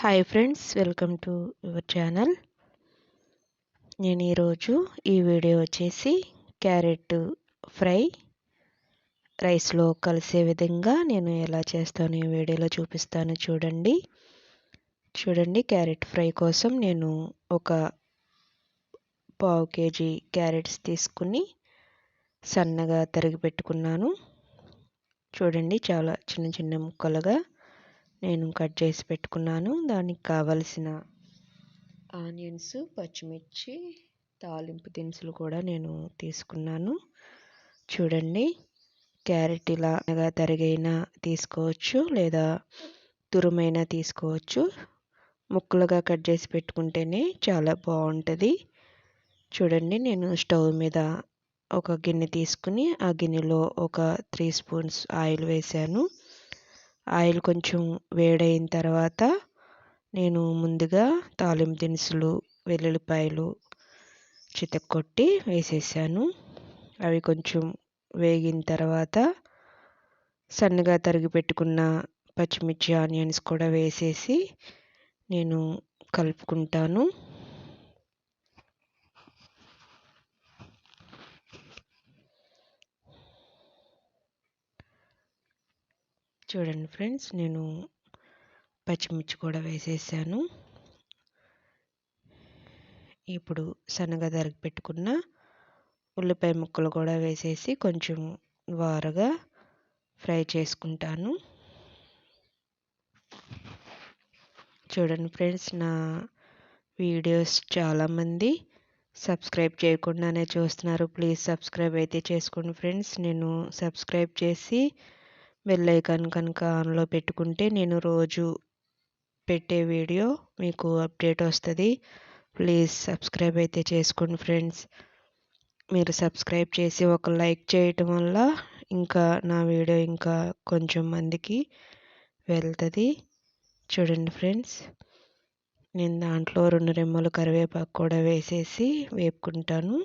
Hi friends welcome to your channel నేను ఈరోజు ఈ వీడియో వచ్చేసి క్యారెట్ ఫ్రై రైస్లో కలిసే విధంగా నేను ఎలా చేస్తాను ఈ వీడియోలో చూపిస్తాను చూడండి. చూడండి క్యారెట్ ఫ్రై కోసం నేను ఒక పావు కేజీ క్యారెట్స్ తీసుకుని సన్నగా తరిగి పెట్టుకున్నాను. చూడండి చాలా చిన్న చిన్న ముక్కలుగా నేను కట్ చేసి పెట్టుకున్నాను. దానికి కావలసిన ఆనియన్స్ పచ్చిమిర్చి తాలింపు దినుసులు కూడా నేను తీసుకున్నాను. చూడండి క్యారెట్ ఇలాగా తరిగైనా తీసుకోవచ్చు లేదా తురుమైనా తీసుకోవచ్చు. ముక్కలుగా కట్ చేసి పెట్టుకుంటేనే చాలా బాగుంటుంది. చూడండి నేను స్టవ్ మీద ఒక గిన్నె తీసుకుని ఆ గిన్నెలో ఒక త్రీ స్పూన్స్ ఆయిల్ వేసాను. ఆయిల్ కొంచెం వేడైన తర్వాత నేను ముందుగా తాలింపు దినుసులు వెల్లుల్లిపాయలు చితక్కొట్టి వేసేసాను. అవి కొంచెం వేగిన తర్వాత సన్నగా తరిగి పెట్టుకున్న పచ్చిమిర్చి ఆనియన్స్ కూడా వేసేసి నేను కలుపుకుంటాను. చూడండి ఫ్రెండ్స్ నేను పచ్చిమిర్చి కూడా వేసేసాను. ఇప్పుడు సన్నగా తరిగి పెట్టుకున్న ఉల్లిపాయ ముక్కలు కూడా వేసేసి కొంచెం వారగా ఫ్రై చేసుకుంటాను. చూడండి ఫ్రెండ్స్ నా వీడియోస్ చాలామంది సబ్స్క్రైబ్ చేయకుండానే చూస్తున్నారు. ప్లీజ్ సబ్స్క్రైబ్ అయితే చేసుకోండి ఫ్రెండ్స్. నేను సబ్స్క్రైబ్ చేసి బెల్ ఐకాన్ కనుక ఆన్లో పెట్టుకుంటే నేను రోజు పెట్టే వీడియో మీకు అప్డేట్ వస్తుంది. ప్లీజ్ సబ్స్క్రైబ్ అయితే చేసుకోండి ఫ్రెండ్స్. మీరు సబ్స్క్రైబ్ చేసి ఒక లైక్ చేయటం వల్ల ఇంకా నా వీడియో ఇంకా కొంచెం మందికి వెళ్తుంది. చూడండి ఫ్రెండ్స్. నేను దాంట్లో రెండు రెమ్మలు కరివేపాకు కూడా వేసేసి వేపుకుంటాను.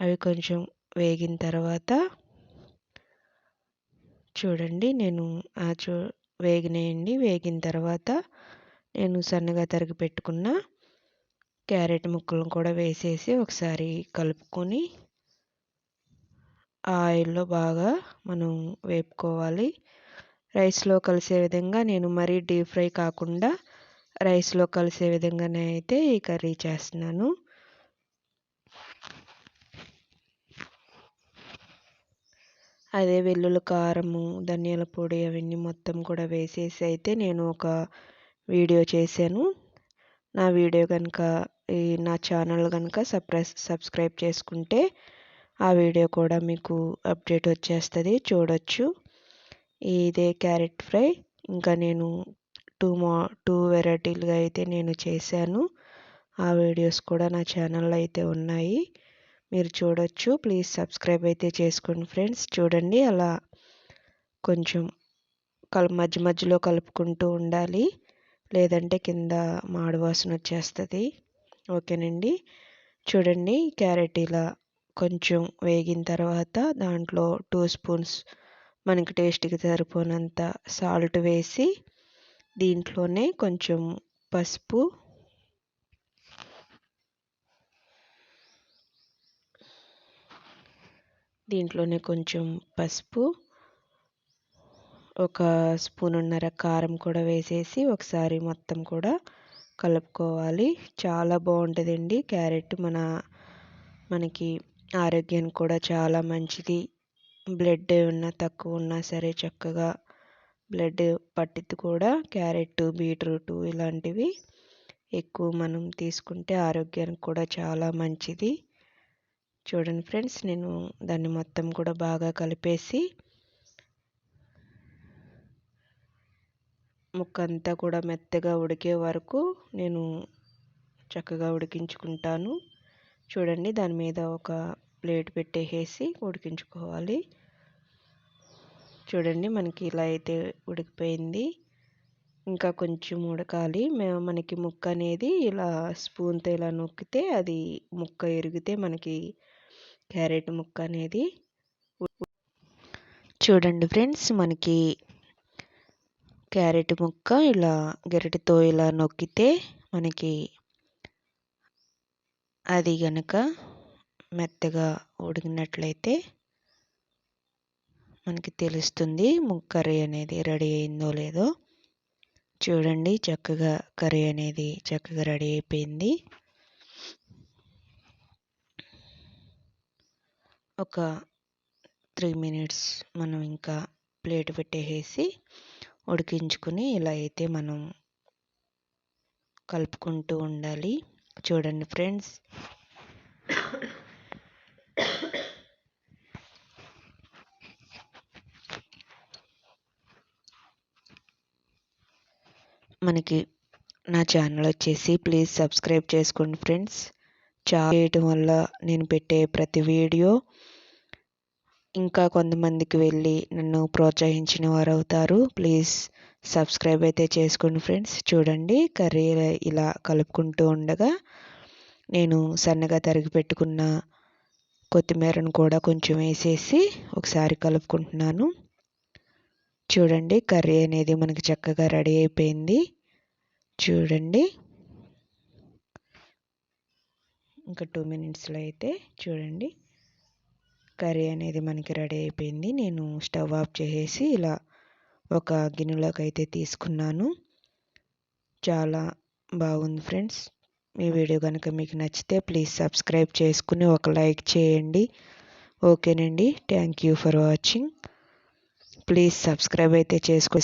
అవి కొంచెం వేగిన తర్వాత చూడండి. నేను ఆ చూ వేగినాయండి. వేగిన తర్వాత నేను సన్నగా తరిగి పెట్టుకున్న క్యారెట్ ముక్కలను కూడా వేసేసి ఒకసారి కలుపుకొని ఆయిల్లో బాగా మనం వేపుకోవాలి. రైస్లో కలిసే విధంగా నేను మరీ డీప్ ఫ్రై కాకుండా రైస్లో కలిసే విధంగానే అయితే ఈ కర్రీ చేస్తున్నాను. అదే వెల్లుల్లి కారము ధనియాల పొడి అవన్నీ మొత్తం కూడా వేసేసి అయితే నేను ఒక వీడియో చేశాను. నా వీడియో కనుక ఈ నా ఛానల్ కనుక సప్రెస్ సబ్స్క్రైబ్ చేసుకుంటే ఆ వీడియో కూడా మీకు అప్డేట్ వచ్చేస్తుంది చూడొచ్చు. ఇదే క్యారెట్ ఫ్రై. ఇంకా నేను టూ మా టూ వెరైటీలుగా అయితే నేను చేశాను. ఆ వీడియోస్ కూడా నా ఛానల్లో అయితే ఉన్నాయి. మీరు చూడొచ్చు. ప్లీజ్ సబ్స్క్రైబ్ అయితే చేసుకోండి ఫ్రెండ్స్. చూడండి అలా కొంచెం కల్ మధ్య మధ్యలో కలుపుకుంటూ ఉండాలి. లేదంటే కింద మాడు వాసన వచ్చేస్తుంది. ఓకేనండి? చూడండి క్యారెట్ ఇలా కొంచెం వేగిన తర్వాత దాంట్లో టూ స్పూన్స్ మనకి టేస్ట్కి సరిపోనంత సాల్ట్ వేసి దీంట్లోనే కొంచెం పసుపు దీంట్లోనే కొంచెం పసుపు ఒక స్పూనున్నర కారం కూడా వేసేసి ఒకసారి మొత్తం కూడా కలుపుకోవాలి. చాలా బాగుంటుందండి. క్యారెట్ మన మనకి ఆరోగ్యానికి కూడా చాలా మంచిది. బ్లడ్ ఉన్నా తక్కువ ఉన్నా సరే చక్కగా బ్లడ్ పట్టిద్ది కూడా. క్యారెట్ బీట్రూట్ ఇలాంటివి ఎక్కువ మనం తీసుకుంటే ఆరోగ్యానికి కూడా చాలా మంచిది. చూడండి ఫ్రెండ్స్ నేను దాన్ని మొత్తం కూడా బాగా కలిపేసి ముక్క అంతా కూడా మెత్తగా ఉడికే వరకు నేను చక్కగా ఉడికించుకుంటాను. చూడండి దాని మీద ఒక ప్లేట్ పెట్టేసేసి ఉడికించుకోవాలి. చూడండి మనకి ఇలా అయితే ఉడికిపోయింది. ఇంకా కొంచెం ఉడకాలి. మేము మనకి ముక్క అనేది ఇలా స్పూన్తో ఇలా నొక్కితే అది ముక్క ఎరిగితే మనకి క్యారెట్ ముక్క అనేది చూడండి ఫ్రెండ్స్ మనకి క్యారెట్ ముక్క ఇలా గరిటెతో ఇలా నొక్కితే మనకి అది గనక మెత్తగా ఉడికినట్లయితే మనకి తెలుస్తుంది కర్రీ అనేది రెడీ అయిందో లేదో. చూడండి చక్కగా కర్రీ అనేది చక్కగా రెడీ అయిపోయింది. ఒక త్రీ మినిట్స్ మనం ఇంకా ప్లేట్ పెట్టేసి ఉడికించుకుని ఇలా అయితే మనం కలుపుకుంటూ ఉండాలి. చూడండి ఫ్రెండ్స్. మనకి నా ఛానల్ వచ్చేసి ప్లీజ్ సబ్స్క్రైబ్ చేసుకోండి ఫ్రెండ్స్. చేయటం వల్ల నేను పెట్టే ప్రతి వీడియో ఇంకా కొంతమందికి వెళ్ళి నన్ను ప్రోత్సహించిన వారు అవుతారు ప్లీజ్ సబ్స్క్రైబ్ అయితే చేసుకోండి ఫ్రెండ్స్. చూడండి కర్రీ ఇలా కలుపుకుంటూ ఉండగా నేను సన్నగా తరిగి పెట్టుకున్న కొత్తిమీరను కూడా కొంచెం వేసేసి ఒకసారి కలుపుకుంటున్నాను. చూడండి కర్రీ అనేది మనకి చక్కగా రెడీ అయిపోయింది. చూడండి. ఇంకా టూ మినిట్స్లో అయితే చూడండి. కర్రీ అనేది మనకి రెడీ అయిపోయింది. నేను స్టవ్ ఆఫ్ చేసేసి ఇలా ఒక గిన్నెలోకి అయితే తీసుకున్నాను. చాలా బాగుంది ఫ్రెండ్స్. మీ వీడియో కనుక మీకు నచ్చితే ప్లీజ్ సబ్స్క్రైబ్ చేసుకుని ఒక లైక్ చేయండి. ఓకేనండి. Thank you for watching. Please subscribe అయితే చేసుకో